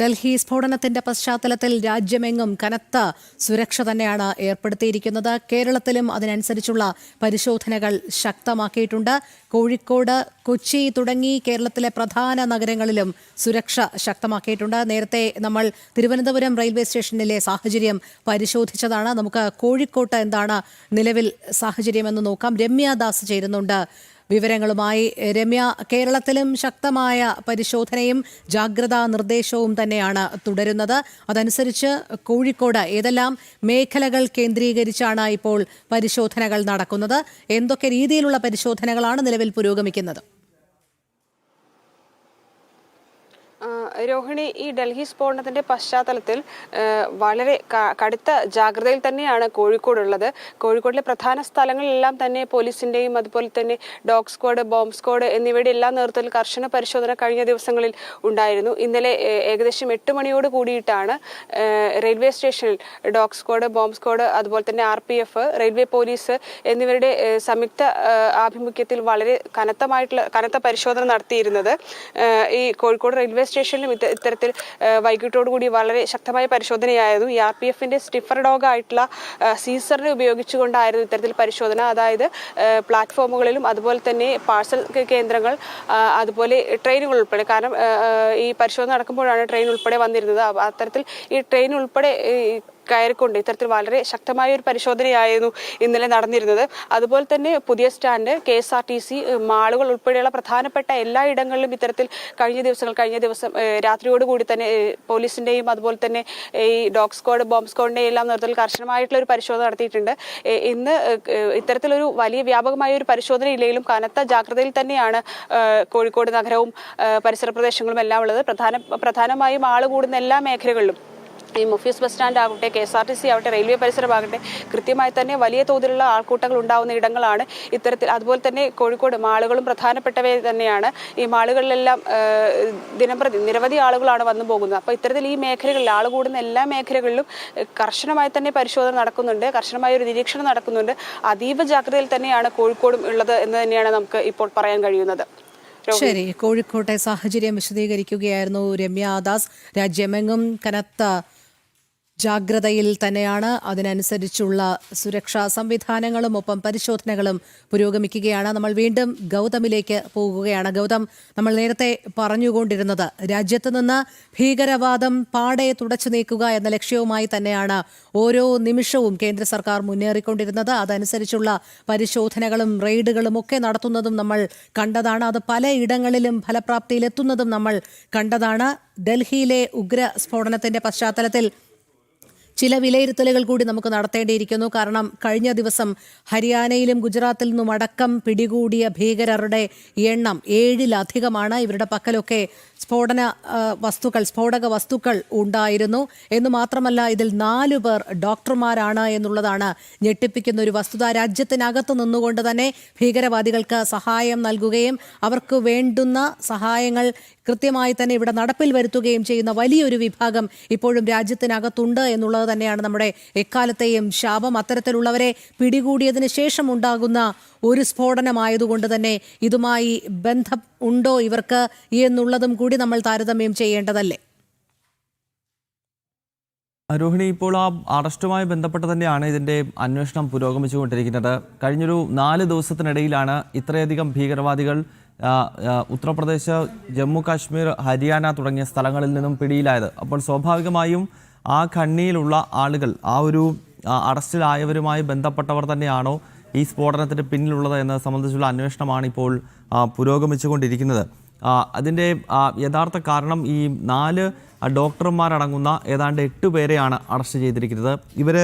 ഡൽഹി സ്ഫോടനത്തിന്റെ പശ്ചാത്തലത്തിൽ രാജ്യമെങ്ങും കനത്ത സുരക്ഷ തന്നെയാണ് ഏർപ്പെടുത്തിയിരിക്കുന്നത്. കേരളത്തിലും അതിനനുസരിച്ചുള്ള പരിശോധനകൾ ശക്തമാക്കിയിട്ടുണ്ട്. കോഴിക്കോട് കൊച്ചി തുടങ്ങി കേരളത്തിലെ പ്രധാന നഗരങ്ങളിലും സുരക്ഷ ശക്തമാക്കിയിട്ടുണ്ട്. നേരത്തെ നമ്മൾ തിരുവനന്തപുരം റെയിൽവേ സ്റ്റേഷനിലെ സാഹചര്യം പരിശോധിച്ചതാണ്. നമുക്ക് കോഴിക്കോട്ട് എന്താണ് നിലവിൽ സാഹചര്യമെന്ന് നോക്കാം. രമ്യ ദാസ് ചേരുന്നുണ്ട്. വിവരങ്ങളുമായി രമ്യ. കേരളത്തിലും ശക്തമായ പരിശോധനയും ജാഗ്രതാ നിർദ്ദേശവും തന്നെയാണ് തുടരുന്നത്. അതനുസരിച്ച് കോഴിക്കോട് ഏതെല്ലാം മേഖലകൾ കേന്ദ്രീകരിച്ചാണ് ഇപ്പോൾ പരിശോധനകൾ നടക്കുന്നത്? എന്തൊക്കെ രീതിയിലുള്ള പരിശോധനകളാണ് നിലവിൽ പുരോഗമിക്കുന്നത്? രോഹിണി ഈ ഡൽഹി സ്ഫോടനത്തിന്റെ പശ്ചാത്തലത്തിൽ വളരെ കടുത്ത ജാഗ്രതയിൽ തന്നെയാണ് കോഴിക്കോടുള്ളത്. കോഴിക്കോടിലെ പ്രധാന സ്ഥലങ്ങളിലെല്ലാം തന്നെ പോലീസിന്റെയും അതുപോലെ തന്നെ ഡോഗ് സ്ക്വാഡ് ബോംബ് സ്ക്വാഡ് എന്നിവയുടെ എല്ലാ നേതൃത്വത്തിൽ കർശന പരിശോധന കഴിഞ്ഞ ദിവസങ്ങളിൽ ഉണ്ടായിരുന്നു. ഇന്നലെ ഏകദേശം എട്ട് മണിയോട് കൂടിയിട്ടാണ് റെയിൽവേ സ്റ്റേഷനിൽ ഡോഗ് സ്ക്വാഡ് ബോംബ് സ്ക്വാഡ് അതുപോലെ തന്നെ R P F railway police എന്നിവരുടെ സംയുക്ത ആഭിമുഖ്യത്തിൽ വളരെ കനത്തമായിട്ടുള്ള കനത്ത പരിശോധന നടത്തിയിരുന്നത്. ഈ കോഴിക്കോട് റെയിൽവേ സ്റ്റേഷനിലും ഇത്ത- ഇത്തരത്തിൽ വൈകിട്ടോടുകൂടി വളരെ ശക്തമായ പരിശോധനയായിരുന്നു. ഈ ആർ പി എഫിന്റെ സ്റ്റിഫർ ഡോഗ് ആയിട്ടുള്ള സീസറിനെ ഉപയോഗിച്ചുകൊണ്ടായിരുന്നു ഇത്തരത്തിൽ പരിശോധന. അതായത് പ്ലാറ്റ്ഫോമുകളിലും അതുപോലെ തന്നെ പാഴ്സൽ കേന്ദ്രങ്ങൾ അതുപോലെ ട്രെയിനുകൾ ഉൾപ്പെടെ. കാരണം ഈ പരിശോധന നടക്കുമ്പോഴാണ് ട്രെയിൻ ഉൾപ്പെടെ വന്നിരുന്നത്. അത്തരത്തിൽ ഈ ട്രെയിൻ ഉൾപ്പെടെ കയറിക്കൊണ്ട് ഇത്തരത്തിൽ വളരെ ശക്തമായ ഒരു പരിശോധനയായിരുന്നു ഇന്നലെ നടന്നിരുന്നത്. അതുപോലെ തന്നെ പുതിയ stand K S R T C മാളുകൾ ഉൾപ്പെടെയുള്ള പ്രധാനപ്പെട്ട എല്ലാ ഇടങ്ങളിലും ഇത്തരത്തിൽ കഴിഞ്ഞ ദിവസങ്ങൾ കഴിഞ്ഞ ദിവസം രാത്രിയോടുകൂടി തന്നെ പോലീസിന്റെയും അതുപോലെ തന്നെ ഈ ഡോഗ് സ്ക്വാഡ് ബോംബ് സ്ക്വാഡിന്റെയും എല്ലാം നേതൃത്വത്തിൽ കർശനമായിട്ടുള്ള ഒരു പരിശോധന നടത്തിയിട്ടുണ്ട്. ഇന്ന് ഇത്തരത്തിലൊരു വലിയ വ്യാപകമായ ഒരു പരിശോധന ഇല്ലെങ്കിലും കനത്ത ജാഗ്രതയിൽ തന്നെയാണ് കോഴിക്കോട് നഗരവും പരിസര പ്രദേശങ്ങളും എല്ലാം ഉള്ളത്. പ്രധാന പ്രധാനമായും ആൾ കൂടുന്ന എല്ലാ മേഖലകളിലും. ഈ മുഫീസ് ബസ് സ്റ്റാൻഡ് ആകട്ടെ K S R T C ആവട്ടെ റെയിൽവേ പരിസരമാകട്ടെ കൃത്യമായി തന്നെ വലിയ തോതിലുള്ള ആൾക്കൂട്ടങ്ങൾ ഉണ്ടാവുന്ന ഇടങ്ങളാണ് ഇത്തരത്തിൽ. അതുപോലെ തന്നെ കോഴിക്കോട് മാളുകളും പ്രധാനപ്പെട്ടവയെ തന്നെയാണ് ഈ മാളുകളിലെല്ലാം ദിനംപ്രതി നിരവധി ആളുകളാണ് വന്നു പോകുന്നത്. അപ്പോൾ ഇത്തരത്തിൽ ഈ മേഖലകളിൽ ആൾ കൂടുന്ന എല്ലാ മേഖലകളിലും കർശനമായി തന്നെ പരിശോധന നടക്കുന്നുണ്ട് കർശനമായ ഒരു നിരീക്ഷണം നടക്കുന്നുണ്ട്. അതീവ ജാഗ്രതയിൽ തന്നെയാണ് കോഴിക്കോടും ഉള്ളത് എന്ന് തന്നെയാണ് നമുക്ക് ഇപ്പോൾ പറയാൻ കഴിയുന്നത്. ശരി കോഴിക്കോട്ടെ സാഹചര്യം വിശദീകരിക്കുകയായിരുന്നു രമ്യ ദാസ് രാജ്യമെങ്ങും കനത്ത ജാഗ്രതയിൽ തന്നെയാണ്. അതിനനുസരിച്ചുള്ള സുരക്ഷാ സംവിധാനങ്ങളും ഒപ്പം പരിശോധനകളും പുരോഗമിക്കുകയാണ്. നമ്മൾ വീണ്ടും ഗൗതമിലേക്ക് പോകുകയാണ്. ഗൗതം നമ്മൾ നേരത്തെ പറഞ്ഞുകൊണ്ടിരുന്നത് രാജ്യത്ത് നിന്ന് ഭീകരവാദം പാടെ തുടച്ചു നീക്കുക എന്ന ലക്ഷ്യവുമായി തന്നെയാണ് ഓരോ നിമിഷവും കേന്ദ്ര സർക്കാർ മുന്നേറിക്കൊണ്ടിരുന്നത്. അതനുസരിച്ചുള്ള പരിശോധനകളും റെയ്ഡുകളും ഒക്കെ നടത്തുന്നതും നമ്മൾ കണ്ടതാണ്. അത് പലയിടങ്ങളിലും ഫലപ്രാപ്തിയിലെത്തുന്നതും നമ്മൾ കണ്ടതാണ്. ഡൽഹിയിലെ ഉഗ്ര സ്ഫോടനത്തിന്റെ പശ്ചാത്തലത്തിൽ ചില വിലയിരുത്തലുകൾ കൂടി നമുക്ക് നടത്തേണ്ടിയിരിക്കുന്നു. കാരണം കഴിഞ്ഞ ദിവസം ഹരിയാനയിലും ഗുജറാത്തിൽ നിന്നും അടക്കം പിടികൂടിയ ഭീകരരുടെ എണ്ണം ഏഴിലധികമാണ്. ഇവരുടെ പക്കലൊക്കെ സ്ഫോടന വസ്തുക്കൾ സ്ഫോടക വസ്തുക്കൾ ഉണ്ടായിരുന്നു. എന്ന് മാത്രമല്ല ഇതിൽ നാലു പേർ ഡോക്ടർമാരാണ് എന്നുള്ളതാണ് ഞെട്ടിപ്പിക്കുന്ന ഒരു വസ്തുത. രാജ്യത്തിനകത്ത് നിന്നുകൊണ്ട് തന്നെ ഭീകരവാദികൾക്ക് സഹായം നൽകുകയും അവർക്ക് വേണ്ടുന്ന സഹായങ്ങൾ കൃത്യമായി തന്നെ ഇവിടെ നടപ്പിൽ വരുത്തുകയും ചെയ്യുന്ന വലിയൊരു വിഭാഗം ഇപ്പോഴും രാജ്യത്തിനകത്തുണ്ട് എന്നുള്ളത് തന്നെയാണ് നമ്മുടെ എക്കാലത്തെയും ശാപം. അത്തരത്തിലുള്ളവരെ പിടികൂടിയതിന് ശേഷം ഉണ്ടാകുന്ന ഒരു സ്ഫോടനമായതുകൊണ്ട് തന്നെ ഇതുമായി ബന്ധം ഉണ്ടോ ഇവർക്ക് എന്നുള്ളതും കൂടി നമ്മൾ താരതമ്യം ചെയ്യേണ്ടതല്ലേ? രോഹിണി ഇപ്പോൾ ആ അറസ്റ്റുമായി ബന്ധപ്പെട്ട് തന്നെയാണ് ഇതിന്റെ അന്വേഷണം പുരോഗമിച്ചുകൊണ്ടിരിക്കുന്നത്. കഴിഞ്ഞൊരു നാല് ദിവസത്തിനിടയിലാണ് ഇത്രയധികം ഭീകരവാദികൾ ഉത്തർപ്രദേശ് ജമ്മു കാശ്മീർ ഹരിയാന തുടങ്ങിയ സ്ഥലങ്ങളിൽ നിന്നും പിടിയിലായത്. അപ്പോൾ സ്വാഭാവികമായും ആ ഖണ്ണിയിലുള്ള ആളുകൾ ആ ഒരു അറസ്റ്റിലായവരുമായി ബന്ധപ്പെട്ടവർ തന്നെയാണോ ഈ സ്ഫോടനത്തിന് പിന്നിലുള്ളത് എന്നത് സംബന്ധിച്ചുള്ള അന്വേഷണമാണ് ഇപ്പോൾ പുരോഗമിച്ചുകൊണ്ടിരിക്കുന്നത്. അതിന്റെ യഥാർത്ഥ കാരണം ഈ നാല് ഡോക്ടർമാരടങ്ങുന്ന ഏതാണ്ട് എട്ട് പേരെയാണ് അറസ്റ്റ് ചെയ്തിരിക്കുന്നത്. ഇവർ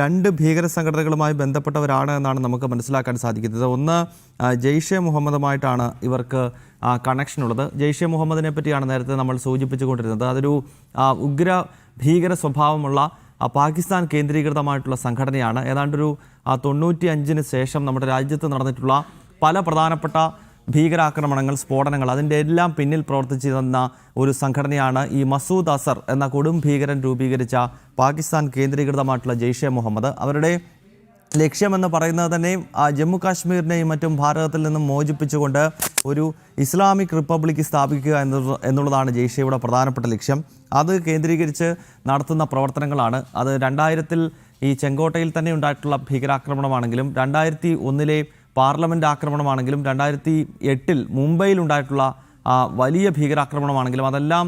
രണ്ട് ഭീകര സംഘടനകളുമായി ബന്ധപ്പെട്ടവരാണ് എന്നാണ് നമുക്ക് മനസ്സിലാക്കാൻ സാധിക്കുന്നത്. ഒന്ന് ജെയ്ഷെ മുഹമ്മദുമായിട്ടാണ് ഇവർക്ക് കണക്ഷൻ ഉള്ളത് ജെയ്ഷെ മുഹമ്മദിനെ പറ്റിയാണ് നേരത്തെ നമ്മൾ സൂചിപ്പിച്ചുകൊണ്ടിരുന്നത്. അതൊരു ഉഗ്ര ഭീകര സ്വഭാവമുള്ള പാകിസ്ഥാൻ കേന്ദ്രീകൃതമായിട്ടുള്ള സംഘടനയാണ്. ഏതാണ്ടൊരു ആ, തൊണ്ണൂറ്റി അഞ്ചിന് ശേഷം നമ്മുടെ രാജ്യത്ത് നടന്നിട്ടുള്ള പല പ്രധാനപ്പെട്ട ഭീകരാക്രമണങ്ങൾ സ്ഫോടനങ്ങൾ അതിന്റെ എല്ലാം പിന്നിൽ പ്രവർത്തിച്ചിരുന്ന ഒരു സംഘടനയാണ് ഈ മസൂദ് അസർ എന്ന കൊടും ഭീകരൻ രൂപീകരിച്ച പാകിസ്ഥാൻ കേന്ദ്രീകൃതമായിട്ടുള്ള ജെയ്ഷെ മുഹമ്മദ്. അവരുടെ ലക്ഷ്യമെന്ന് പറയുന്നത് തന്നെയും ജമ്മു കാശ്മീരിനെയും മറ്റും ഭാരതത്തിൽ നിന്നും മോചിപ്പിച്ചുകൊണ്ട് ഒരു ഇസ്ലാമിക് റിപ്പബ്ലിക് സ്ഥാപിക്കുക എന്നുള്ളതാണ് ജെയ്ഷയുടെ പ്രധാനപ്പെട്ട ലക്ഷ്യം. അത് കേന്ദ്രീകരിച്ച് നടത്തുന്ന പ്രവർത്തനങ്ങളാണ്. അത് രണ്ടായിരത്തിൽ ഈ ചെങ്കോട്ടയിൽ തന്നെ ഉണ്ടായിട്ടുള്ള ഭീകരാക്രമണമാണെങ്കിലും രണ്ടായിരത്തി ഒന്നിലെ പാർലമെന്റ് ആക്രമണമാണെങ്കിലും രണ്ടായിരത്തി എട്ടിൽ മുംബൈയിൽ ഉണ്ടായിട്ടുള്ള വലിയ ഭീകരാക്രമണമാണെങ്കിലും അതെല്ലാം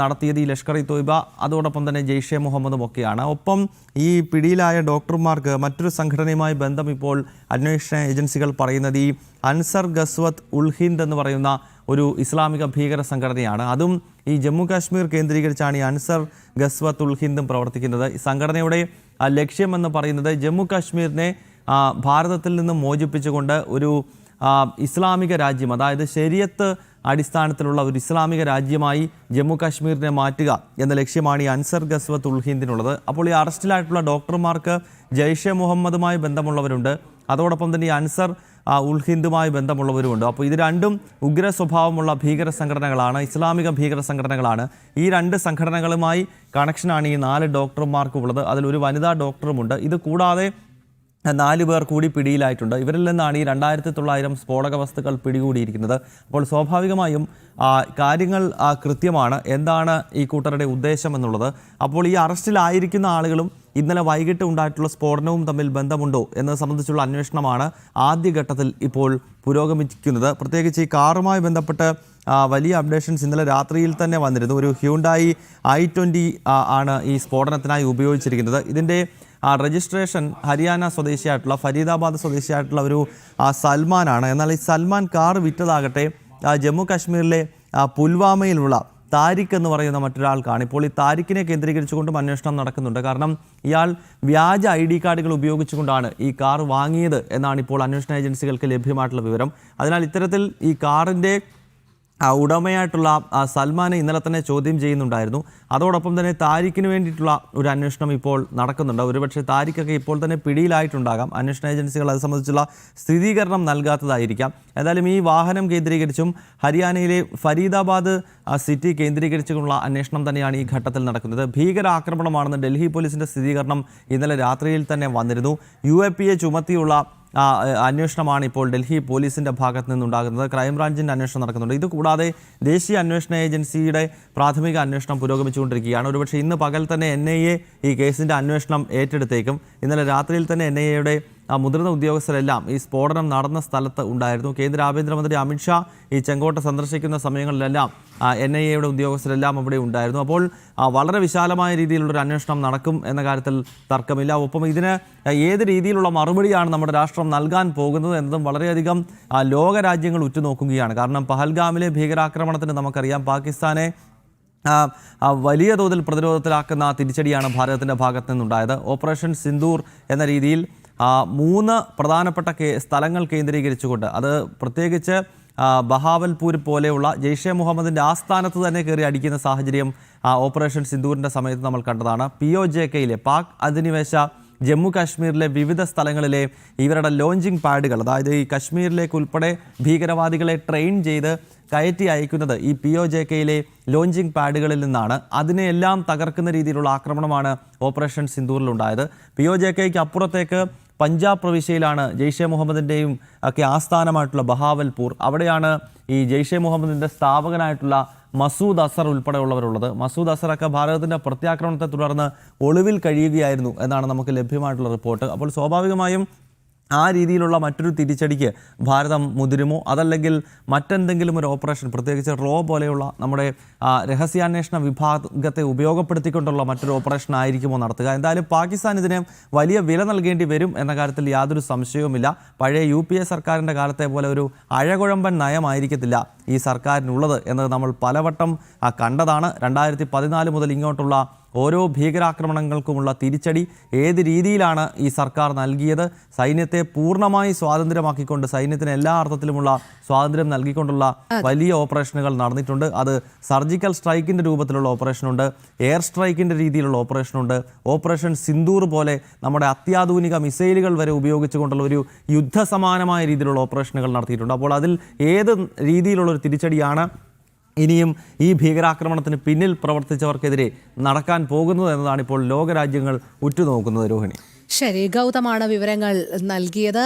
നടത്തിയത് ഈ ലഷ്കർ ഇ തോയ്ബ അതോടൊപ്പം തന്നെ ജെയ്ഷെ മുഹമ്മദും ഒക്കെയാണ്. ഒപ്പം ഈ പിടിയിലായ ഡോക്ടർമാർക്ക് മറ്റൊരു സംഘടനയുമായി ബന്ധം ഇപ്പോൾ അന്വേഷണ ഏജൻസികൾ പറയുന്നത് ഈ അൻസർ ഗസ്വത്ത് ഉൾ ഹിന്ദ് എന്ന് പറയുന്ന ഒരു ഇസ്ലാമിക ഭീകര സംഘടനയാണ്. അതും ഈ ജമ്മു കാശ്മീർ കേന്ദ്രീകരിച്ചാണ് ഈ അൻസർ ഗസ്വത്ത് ഉൾ ഹിന്ദും പ്രവർത്തിക്കുന്നത്. ഈ സംഘടനയുടെ ലക്ഷ്യമെന്ന് പറയുന്നത് ജമ്മു കാശ്മീരിനെ ഭാരതത്തിൽ നിന്ന് മോചിപ്പിച്ചുകൊണ്ട് ഒരു ഇസ്ലാമിക രാജ്യം അതായത് ശരിയത്ത് അടിസ്ഥാനത്തിലുള്ള ഒരു ഇസ്ലാമിക രാജ്യമായി ജമ്മു കാശ്മീരിനെ മാറ്റുക എന്ന ലക്ഷ്യമാണ് ഈ അൻസർ ഗസ്വത്ത് ഉൾ ഹിന്ദിനുള്ളത്. അപ്പോൾ ഈ അറസ്റ്റിലായിട്ടുള്ള ഡോക്ടർമാർക്ക് ജയ്ഷെ മുഹമ്മദുമായി ബന്ധമുള്ളവരുണ്ട്. അതോടൊപ്പം തന്നെ ഈ അൻസർ ആ, ഹിന്ദുമായി ബന്ധമുള്ളവരുമുണ്ട്. അപ്പോൾ ഇത് രണ്ടും ഉഗ്ര സ്വഭാവമുള്ള ഭീകര സംഘടനകളാണ് ഇസ്ലാമിക ഭീകര സംഘടനകളാണ്. ഈ രണ്ട് സംഘടനകളുമായി കണക്ഷനാണ് ഈ നാല് ഡോക്ടർമാർക്കുള്ളത്. അതിൽ ഒരു വനിതാ ഡോക്ടറുമുണ്ട്. ഇത് കൂടാതെ നാല് പേർ കൂടി പിടിയിലായിട്ടുണ്ട്. ഇവരിൽ നിന്നാണ് ഈ രണ്ടായിരത്തി തൊള്ളായിരം സ്ഫോടക വസ്തുക്കൾ പിടികൂടിയിരിക്കുന്നത്. അപ്പോൾ സ്വാഭാവികമായും കാര്യങ്ങൾ കൃത്യമാണ്. എന്താണ് ഈ കൂട്ടരുടെ ഉദ്ദേശം എന്നുള്ളത്? അപ്പോൾ ഈ അറസ്റ്റിലായിരിക്കുന്ന ആളുകളും ഇന്നലെ വൈകിട്ട് ഉണ്ടായിട്ടുള്ള സ്ഫോടനവും തമ്മിൽ ബന്ധമുണ്ടോ എന്നത് സംബന്ധിച്ചുള്ള അന്വേഷണമാണ് ആദ്യഘട്ടത്തിൽ ഇപ്പോൾ പുരോഗമിക്കുന്നത്. പ്രത്യേകിച്ച് ഈ കാറുമായി ബന്ധപ്പെട്ട് വലിയ അപ്ഡേഷൻസ് ഇന്നലെ രാത്രിയിൽ തന്നെ വന്നിരുന്നു. ഒരു ഹ്യൂണ്ടായി ഐ ട്വന്റി ആണ് ഈ സ്ഫോടനത്തിനായി ഉപയോഗിച്ചിരിക്കുന്നത്. ഇതിന്റെ ആ രജിസ്ട്രേഷൻ ഹരിയാന സ്വദേശിയായിട്ടുള്ള ഫരീദാബാദ് സ്വദേശിയായിട്ടുള്ള ഒരു സൽമാനാണ്. എന്നാൽ ഈ സൽമാൻ കാർ വിറ്റതാകട്ടെ ജമ്മു കാശ്മീരിലെ പുൽവാമയിലുള്ള താരിഖ് എന്ന് പറയുന്ന മറ്റൊരാൾക്കാണ്. ഇപ്പോൾ ഈ താരിഖിനെ കേന്ദ്രീകരിച്ചുകൊണ്ടും അന്വേഷണം നടക്കുന്നുണ്ട്. കാരണം ഇയാൾ വ്യാജ ഐ ഡി കാർഡുകൾ ഉപയോഗിച്ചുകൊണ്ടാണ് ഈ കാർ വാങ്ങിയത് എന്നാണ് ഇപ്പോൾ അന്വേഷണ ഏജൻസികൾക്ക് ലഭ്യമായിട്ടുള്ള വിവരം. അതിനാൽ ഇത്തരത്തിൽ ഈ കാറിന്റെ ഉടമയായിട്ടുള്ള സൽമാനെ ഇന്നലെ തന്നെ ചോദ്യം ചെയ്യുന്നുണ്ടായിരുന്നു. അതോടൊപ്പം തന്നെ താരിഖിന് വേണ്ടിയിട്ടുള്ള ഒരു അന്വേഷണം ഇപ്പോൾ നടക്കുന്നുണ്ട്. ഒരുപക്ഷെ താരിഖൊക്കെ ഇപ്പോൾ തന്നെ പിടിയിലായിട്ടുണ്ടാകാം. അന്വേഷണ ഏജൻസികൾ അത് സംബന്ധിച്ചുള്ള സ്ഥിരീകരണം നൽകാത്തതായിരിക്കാം. ഏതായാലും ഈ വാഹനം കേന്ദ്രീകരിച്ചും ഹരിയാനയിലെ ഫരീദാബാദ് സിറ്റി കേന്ദ്രീകരിച്ചുള്ള അന്വേഷണം തന്നെയാണ് ഈ ഘട്ടത്തിൽ നടക്കുന്നത്. ഭീകരാക്രമണമാണെന്ന് ഡൽഹി പോലീസിന്റെ സ്ഥിരീകരണം ഇന്നലെ രാത്രിയിൽ തന്നെ വന്നിരുന്നു. യു എ ചുമത്തിയുള്ള അന്വേഷണമാണ് ഇപ്പോൾ ഡൽഹി പോലീസിന്റെ ഭാഗത്ത് നിന്നുണ്ടാകുന്നത്. ക്രൈംബ്രാഞ്ചിന്റെ അന്വേഷണം നടക്കുന്നുണ്ട്. ഇത് കൂടാതെ ദേശീയ അന്വേഷണ ഏജൻസിയുടെ പ്രാഥമിക അന്വേഷണം പുരോഗമിച്ചുകൊണ്ടിരിക്കുകയാണ്. ഒരുപക്ഷെ ഇന്ന് പകൽ തന്നെ എൻ ഈ കേസിന്റെ അന്വേഷണം ഏറ്റെടുത്തേക്കും. ഇന്നലെ രാത്രിയിൽ തന്നെ എൻ ഐ എയുടെ മുതിർന്ന ഉദ്യോഗസ്ഥരെല്ലാം ഈ സ്ഫോടനം നടന്ന സ്ഥലത്ത് ഉണ്ടായിരുന്നു. കേന്ദ്ര ആഭ്യന്തരമന്ത്രി അമിത്ഷാ ഈ ചെങ്കോട്ട സന്ദർശിക്കുന്ന സമയങ്ങളിലെല്ലാം എൻ ഐ എയുടെ ഉദ്യോഗസ്ഥരെല്ലാം അവിടെ ഉണ്ടായിരുന്നു. അപ്പോൾ വളരെ വിശാലമായ രീതിയിലുള്ളൊരു അന്വേഷണം നടക്കും എന്ന കാര്യത്തിൽ തർക്കമില്ല. ഒപ്പം ഇതിന് ഏത് രീതിയിലുള്ള മറുപടിയാണ് നമ്മുടെ രാഷ്ട്രം നൽകാൻ പോകുന്നത് എന്നതും വളരെയധികം ആ, ലോകരാജ്യങ്ങൾ ഉറ്റുനോക്കുകയാണ്. കാരണം പഹൽഗാമിലെ ഭീകരാക്രമണത്തിന് നമുക്കറിയാം പാകിസ്ഥാനെ ആ, ആ, വലിയ തോതിൽ പ്രതിരോധത്തിലാക്കുന്ന തിരിച്ചടിയാണ് ഭാരതത്തിന്റെ ഭാഗത്ത് നിന്നുണ്ടായത്. ഓപ്പറേഷൻ സിന്ദൂർ എന്ന രീതിയിൽ ആ, മൂന്ന് പ്രധാനപ്പെട്ട സ്ഥലങ്ങൾ കേന്ദ്രീകരിച്ചുകൊണ്ട് അത് പ്രത്യേകിച്ച് ബഹാവൽപൂർ പോലെയുള്ള ജെയ്ഷെ മുഹമ്മദിന്റെ ആസ്ഥാനത്ത് തന്നെ കയറി അടിക്കുന്ന സാഹചര്യം ഓപ്പറേഷൻ സിന്ദൂറിന്റെ സമയത്ത് നമ്മൾ കണ്ടതാണ്. പി ഒ ജെ കെയിലെ പാക് അധിനിവേശ ജമ്മു കാശ്മീരിലെ വിവിധ സ്ഥലങ്ങളിലെ ഇവരുടെ ലോഞ്ചിങ് പാഡുകൾ അതായത് ഈ കശ്മീരിലേക്ക് ഉൾപ്പെടെ ഭീകരവാദികളെ ട്രെയിൻ ചെയ്ത് കയറ്റി അയക്കുന്നത് ഈ പി ഒ ജെ കെയിലെ ലോഞ്ചിങ് പാഡുകളിൽ നിന്നാണ്. അതിനെയെല്ലാം തകർക്കുന്ന രീതിയിലുള്ള ആക്രമണമാണ് ഓപ്പറേഷൻ സിന്ദൂറിലുണ്ടായത്. പി ഒ ജെ കെയ്ക്ക് അപ്പുറത്തേക്ക് പഞ്ചാബ് പ്രവിശ്യയിലാണ് ജെയ്ഷെ മുഹമ്മദിന്റെയും ഒക്കെ ആസ്ഥാനമായിട്ടുള്ള ബഹാവൽപൂർ. അവിടെയാണ് ഈ ജെയ്ഷെ മുഹമ്മദിന്റെ സ്ഥാപകനായിട്ടുള്ള മസൂദ് അസർ ഉൾപ്പെടെയുള്ളവരുള്ളത്. മസൂദ് അസറൊക്കെ ഭാരതത്തിന്റെ പ്രത്യാക്രമണത്തെ തുടർന്ന് ഒളിവിൽ കഴിയുകയായിരുന്നു എന്നാണ് നമുക്ക് ലഭ്യമായിട്ടുള്ള റിപ്പോർട്ട്. അപ്പോൾ സ്വാഭാവികമായും ആ രീതിയിലുള്ള മറ്റൊരു തിരിച്ചടിക്ക് ഭാരതം മുതിരുമോ? അതല്ലെങ്കിൽ മറ്റെന്തെങ്കിലും ഒരു ഓപ്പറേഷൻ പ്രത്യേകിച്ച് റോ പോലെയുള്ള നമ്മുടെ രഹസ്യാന്വേഷണ വിഭാഗത്തെ ഉപയോഗപ്പെടുത്തിക്കൊണ്ടുള്ള മറ്റൊരു ഓപ്പറേഷൻ ആയിരിക്കുമോ നടത്തുക? എന്തായാലും പാകിസ്ഥാൻ ഇതിന് വലിയ വില നൽകേണ്ടി വരും എന്ന കാര്യത്തിൽ യാതൊരു സംശയവുമില്ല. പഴയ യു പി എ സർക്കാരിന്റെ കാലത്തെ പോലെ ഒരു അഴകുഴമ്പൻ നയമായിരിക്കത്തില്ല ഈ സർക്കാരിനുള്ളത് എന്നത് നമ്മൾ പലവട്ടം കണ്ടതാണ്. രണ്ടായിരത്തി പതിനാല് മുതൽ ഇങ്ങോട്ടുള്ള ഓരോ ഭീകരാക്രമണങ്ങൾക്കുമുള്ള തിരിച്ചടി ഏത് രീതിയിലാണ് ഈ സർക്കാർ നൽകിയത്? സൈന്യത്തെ പൂർണമായി സ്വാതന്ത്ര്യമാക്കിക്കൊണ്ട് സൈന്യത്തിന് എല്ലാ അർത്ഥത്തിലുമുള്ള സ്വാതന്ത്ര്യം നൽകിക്കൊണ്ടുള്ള വലിയ ഓപ്പറേഷനുകൾ നടന്നിട്ടുണ്ട്. അത് സർജിക്കൽ സ്ട്രൈക്കിന്റെ രൂപത്തിലുള്ള ഓപ്പറേഷനുണ്ട് എയർ സ്ട്രൈക്കിന്റെ രീതിയിലുള്ള ഓപ്പറേഷനുണ്ട്. ഓപ്പറേഷൻ സിന്ദൂർ പോലെ നമ്മുടെ അത്യാധുനിക മിസൈലുകൾ വരെ ഉപയോഗിച്ചുകൊണ്ടുള്ള ഒരു യുദ്ധസമാനമായ രീതിയിലുള്ള ഓപ്പറേഷനുകൾ നടത്തിയിട്ടുണ്ട്. അപ്പോൾ അതിൽ ഏത് രീതിയിലുള്ള ഒരു തിരിച്ചടിയാണ് ഇനിയും ഈ ഭീകരാക്രമണത്തിന് പിന്നിൽ പ്രവർത്തിച്ചവർക്കെതിരെ നടക്കാൻ പോകുന്നത് എന്നതാണ് ഇപ്പോൾ ലോകരാജ്യങ്ങൾ ഉറ്റുനോക്കുന്നത് രോഹിണി. ശരി ഗൗതമാണ് വിവരങ്ങൾ നൽകിയത്.